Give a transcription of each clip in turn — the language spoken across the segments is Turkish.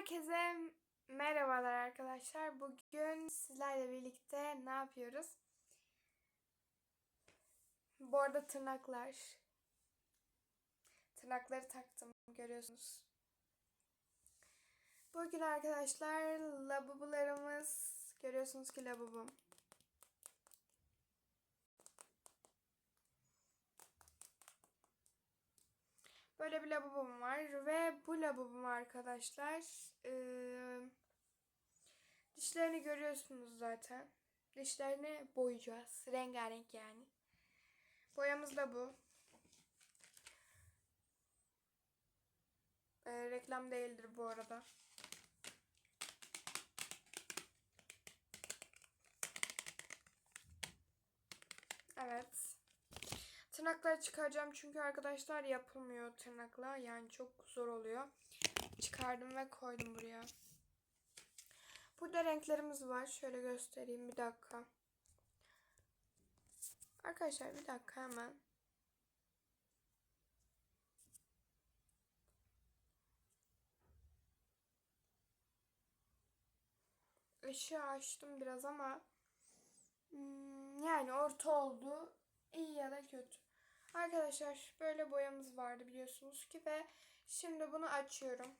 Herkese merhabalar arkadaşlar. Bugün sizlerle birlikte ne yapıyoruz? Bu arada tırnaklar. Tırnakları taktım görüyorsunuz. Bugün arkadaşlar labubularımız görüyorsunuz ki labubum. Böyle bir lavabom var ve bu lavabom arkadaşlar eee, dişlerini görüyorsunuz zaten. Dişlerini boyayacağız. Rengarenk yani. Boyamız da bu. Eee, reklam değildir bu arada. Evet. Tırnakları çıkaracağım çünkü arkadaşlar yapılmıyor tırnakla. Yani çok zor oluyor. Çıkardım ve koydum buraya. Burada renklerimiz var. Şöyle göstereyim bir dakika. Arkadaşlar bir dakika hemen. Işığı açtım biraz ama hmm, yani orta oldu. İyi ya da kötü. Arkadaşlar böyle boyamız vardı biliyorsunuz ki ve şimdi bunu açıyorum.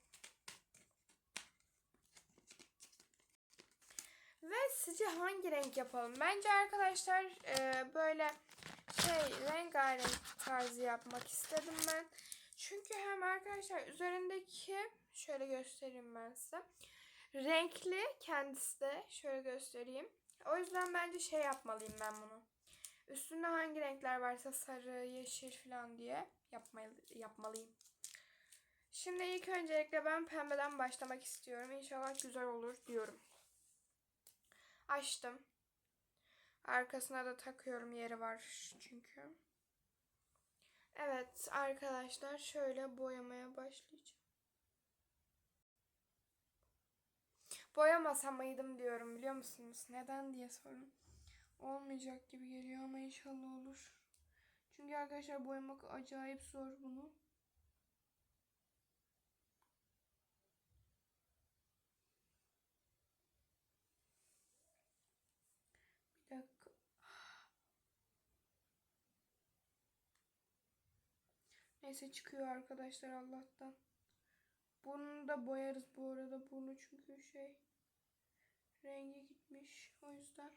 Ve sizce hangi renk yapalım? Bence arkadaşlar e, böyle şey rengarenk tarzı yapmak istedim ben. Çünkü hem arkadaşlar üzerindeki şöyle göstereyim ben size. Renkli kendisi de şöyle göstereyim. O yüzden bence şey yapmalıyım ben bunu. Üstünde hangi renkler varsa sarı, yeşil falan diye yapmalı, yapmalıyım. Şimdi ilk öncelikle ben pembeden başlamak istiyorum. İnşallah güzel olur diyorum. Açtım. Arkasına da takıyorum yeri var çünkü. Evet arkadaşlar şöyle boyamaya başlayacağım. Boyamasam mıydım diyorum biliyor musunuz? Neden diye sorun. Olmayacak gibi geliyor ama inşallah olur. Çünkü arkadaşlar boyamak acayip zor bunu. Bir dakika. Neyse çıkıyor arkadaşlar Allah'tan. Bunu da boyarız bu arada. Bunu çünkü şey rengi gitmiş. O yüzden.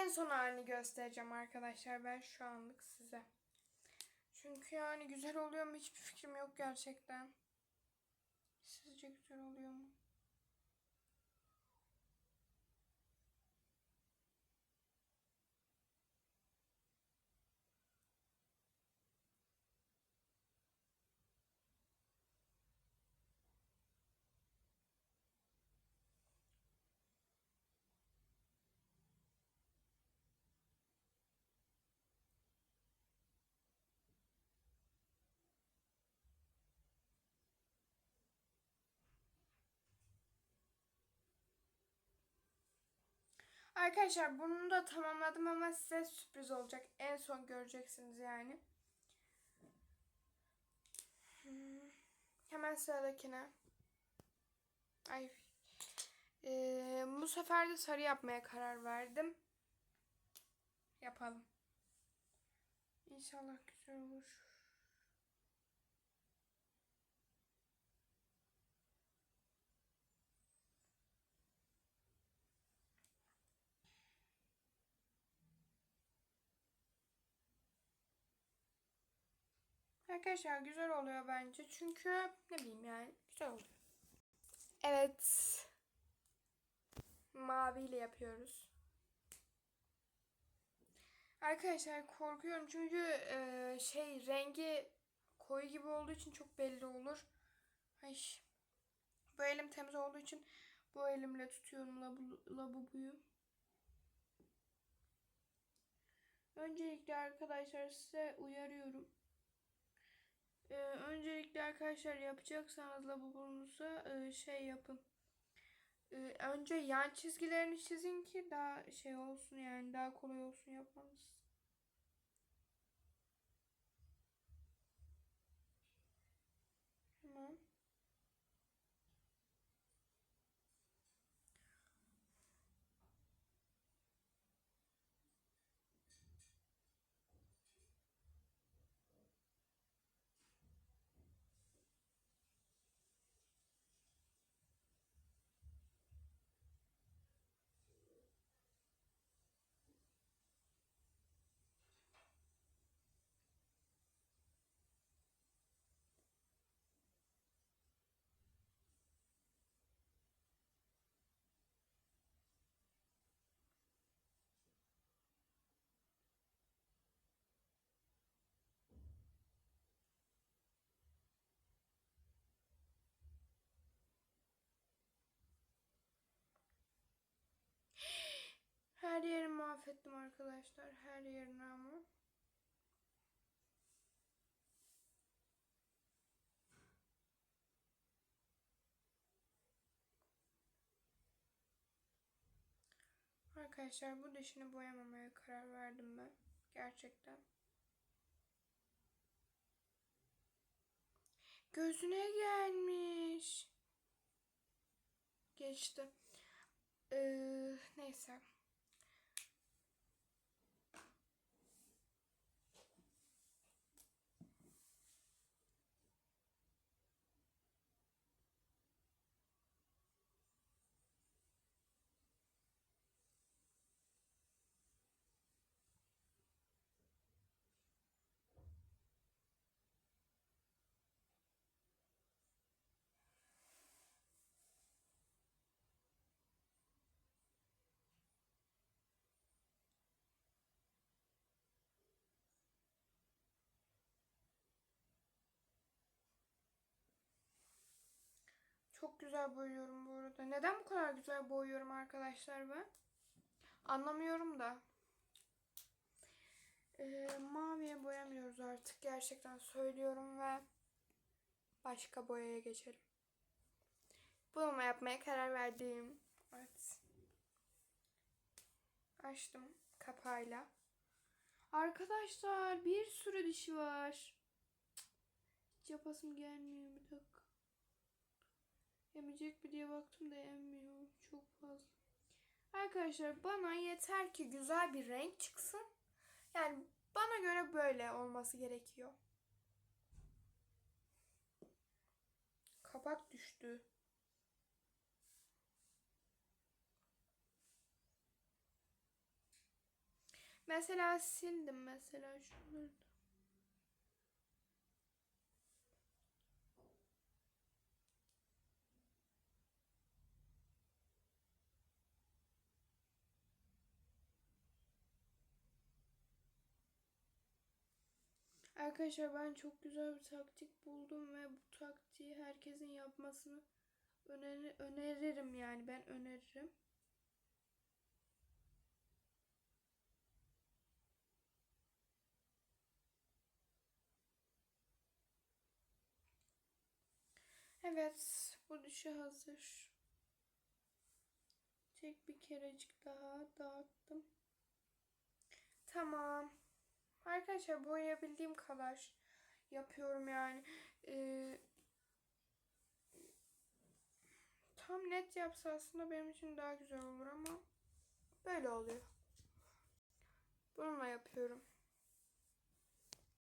En son halini göstereceğim arkadaşlar ben şu anlık size. Çünkü yani güzel oluyor mu hiçbir fikrim yok gerçekten. Sizce güzel oluyor mu? Arkadaşlar bunu da tamamladım ama size sürpriz olacak. En son göreceksiniz yani. Hmm. Hemen sıradakine. Ay. Ee, bu sefer de sarı yapmaya karar verdim. Yapalım. İnşallah güzel olur. Arkadaşlar güzel oluyor bence. Çünkü ne bileyim yani güzel oluyor. Evet. Maviyle yapıyoruz. Arkadaşlar korkuyorum çünkü e, şey rengi koyu gibi olduğu için çok belli olur. Ay. Bu elim temiz olduğu için bu elimle tutuyorum labu, labubuyu. Öncelikle arkadaşlar size uyarıyorum. Ee, öncelikle arkadaşlar yapacaksanız labubunuza e, şey yapın. Ee, önce yan çizgilerini çizin ki daha şey olsun yani daha kolay olsun yapmanız. Tamam. Her yerimi mahvettim arkadaşlar. Her yerini ama. Arkadaşlar bu dışını boyamamaya karar verdim ben. Gerçekten. Gözüne gelmiş. Geçti. Ee, neyse. Çok güzel boyuyorum bu arada. Neden bu kadar güzel boyuyorum arkadaşlar ben? Anlamıyorum da. Ee, maviye boyamıyoruz artık. Gerçekten söylüyorum ve başka boyaya geçelim. Bulma yapmaya karar verdim. Evet. Açtım kapağıyla. Arkadaşlar bir sürü dişi var. Hiç yapasım gelmiyor bir dakika. Emecek mi diye baktım da emmiyor. Çok fazla. Arkadaşlar bana yeter ki güzel bir renk çıksın. Yani bana göre böyle olması gerekiyor. Kapak düştü. Mesela sildim mesela şunları Arkadaşlar ben çok güzel bir taktik buldum ve bu taktiği herkesin yapmasını öneri öneririm yani ben öneririm. Evet, bu düşü hazır. Tek bir kerecik daha dağıttım. Tamam. Arkadaşlar boyayabildiğim kadar yapıyorum yani. Ee, tam net yapsa aslında benim için daha güzel olur ama böyle oluyor. Bununla yapıyorum.